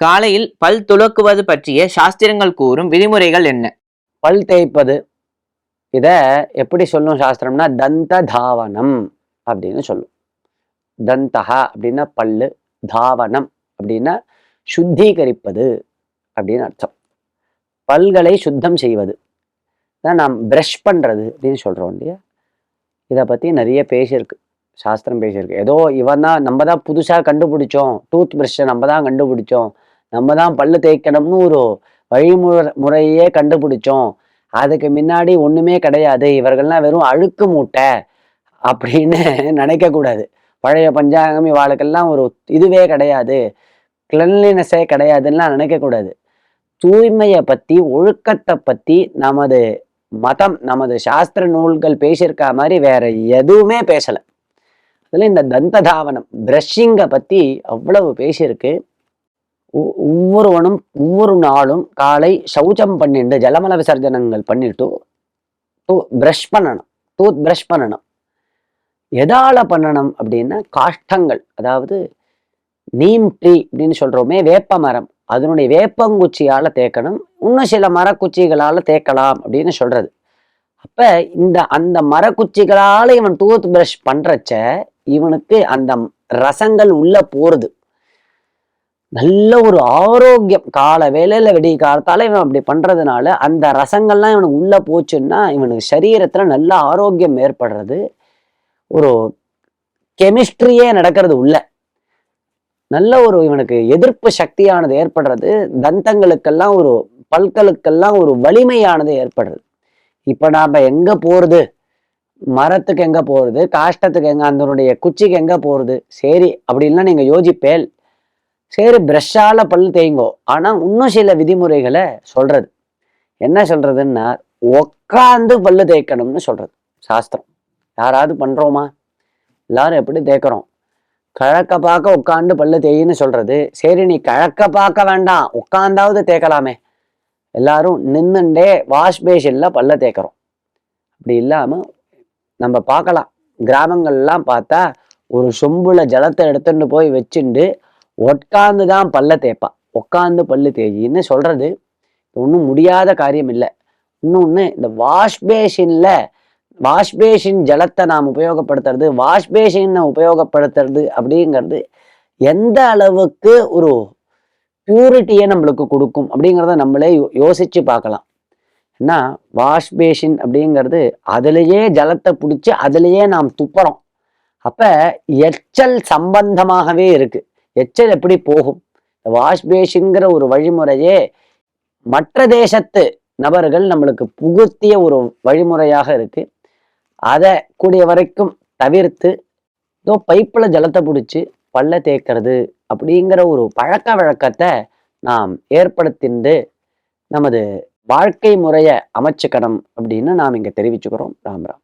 காலையில் பல் துலக்குவது பற்றிய சாஸ்திரங்கள் கூறும் விதிமுறைகள் என்ன? பல் தேய்ப்பது. இத எப்படி சொல்லும் சாஸ்திரம்னா தந்த தாவனம் அப்படின்னு சொல்லும். தந்தகா அப்படின்னா பல்லு தாவனம் அப்படின்னா சுத்திகரிப்பது அப்படின்னு அர்த்தம். பல்களை சுத்தம் செய்வது. தான் நாம் ப்ரஷ் பண்ணுறது அப்படின்னு சொல்கிறோம் இல்லையா? இதை பற்றி நிறைய பேசியிருக்கு. சாஸ்திரம் பேசியிருக்கு. ஏதோ இவன் தான் நம்ம தான் புதுசாக கண்டுபிடிச்சோம். டூத் ப்ரஷ்ஷை நம்ம தான் கண்டுபிடிச்சோம். நம்ம தான் பல்லு தேய்க்கணும்னு ஒரு வழிமுறை முறையே கண்டுபிடிச்சோம். அதுக்கு முன்னாடி ஒன்றுமே கிடையாது. இவர்கள்லாம் வெறும் அழுக்கு மூட்டை அப்படின்னு நினைக்கக்கூடாது பழைய பஞ்சாங்கமி வாழ்க்கெல்லாம் ஒரு இதுவே கிடையாது. கிளன்லினஸே கிடையாதுன்னா நினைக்கக்கூடாது தூய்மையை பற்றி ஒழுக்கத்தை பற்றி நமது மதம் நமது சாஸ்திர நூல்கள் பேசியிருக்கா மாதிரி வேற எதுவுமே பேசலை. அதில் இந்த தந்த தாவனம் ப்ரஷிங்கை பற்றி அவ்வளவு பேசியிருக்கு. ஒவ்வொருவனும் ஒவ்வொரு நாளும் காலை சௌச்சம் பண்ணிட்டு ஜலமல விசர்ஜனங்கள் பண்ணிட்டு டூ ப்ரஷ் பண்ணணும் டூத் ப்ரஷ் பண்ணணும். எதால பண்ணணும் அப்படின்னா காஷ்டங்கள் அதாவது நீம் ட்ரீ அப்படின்னு சொல்றோமே வேப்ப மரம். அதனுடைய வேப்பங்குச்சியால தேக்கணும் இன்னும் சில மரக்குச்சிகளால தேய்க்கலாம் அப்படின்னு சொல்றது. அப்ப இந்த அந்த மரக்குச்சிகளால இவன் டூத் ப்ரஷ் பண்றச்ச இவனுக்கு அந்த ரசங்கள் உள்ள போறது. நல்ல ஒரு ஆரோக்கியம். கால வேலையில் வெடி காலத்தால் இவன் அப்படி பண்ணுறதுனால அந்த ரசங்கள்லாம் இவனுக்கு உள்ளே போச்சுன்னா இவனுக்கு சரீரத்தில் நல்ல ஆரோக்கியம் ஏற்படுறது. ஒரு கெமிஸ்ட்ரியே நடக்கிறது உள்ள. நல்ல ஒரு இவனுக்கு எதிர்ப்பு சக்தியானது ஏற்படுறது. தந்தங்களுக்கெல்லாம் ஒரு பல்களுக்கெல்லாம் ஒரு வலிமையானது ஏற்படுறது. இப்போ நாம் எங்கே போகிறது மரத்துக்கு எங்கே போகிறது காஷ்டத்துக்கு எங்கே அதனுடைய குச்சிக்கு எங்கே போகிறது சரி அப்படின்லாம் நீங்கள் யோசிப்பேல். சரி ப்ரஷ்ஷால பல் தேய்ங்கோ. ஆனால் இன்னும் சில விதிமுறைகளை சொல்றது. என்ன சொல்றதுன்னா உக்காந்து பல்லு தேய்க்கணும்னு சொல்றது. சாஸ்திரம். யாராவது பண்றோமா? எல்லாரும் எப்படி தேய்க்கிறோம்? கிழக்க பார்க்க உட்காந்து பல்லு தேயின்னு சொல்றது. சரி நீ கிழக்க பார்க்க வேண்டாம். உட்காந்தாவது தேய்க்கலாமே. எல்லாரும் நின்னுண்டே வாஷ் பேஷன்ல பல்ல தேய்க்கிறோம். அப்படி இல்லாமல் நம்ம பார்க்கலாம். கிராமங்கள்லாம் பார்த்தா ஒரு சொம்புல ஜலத்தை எடுத்துட்டு போய் வச்சுண்டு உட்காந்து தான் பல்ல தேய்ப்பா உட்காந்து பல்லு தேய்ச்சின்னு சொல்கிறது ஒன்றும் முடியாத காரியம் இல்லை இன்னொன்று இந்த வாஷ்பேஷினில் வாஷ்பேஷின் ஜலத்தை நாம் உபயோகப்படுத்துறது வாஷ்பேஷினை உபயோகப்படுத்துறது அப்படிங்கிறது எந்த அளவுக்கு ஒரு பியூரிட்டியை நம்மளுக்கு கொடுக்கும் அப்படிங்கிறத நம்மளே யோ- யோசிச்சு பார்க்கலாம். ஏன்னா வாஷ்பேஷின் அப்படிங்கிறது அதுலேயே ஜலத்தை பிடிச்சி அதுலேயே நாம் துப்புறோம். அப்போ எச்சல் சம்பந்தமாகவே இருக்குது எச்சல் எப்படி போகும்? வாஷ் பேஷிங்கிற ஒரு வழிமுறையே மற்ற தேசத்து நபர்கள் நம்மளுக்கு புகுத்திய ஒரு வழிமுறையாக இருக்கு. அதை கூடிய வரைக்கும் தவிர்த்து இதோ பைப்பில் ஜலத்தை பிடிச்சி பல்ல தேக்கிறது அப்படிங்கிற ஒரு பழக்க வழக்கத்தை நாம் ஏற்படுத்திண்டு நமது வாழ்க்கை முறையை அமைச்சுக்கணும் அப்படின்னு நாம் இங்க தெரிவிச்சுக்கிறோம். ராம் ராம்.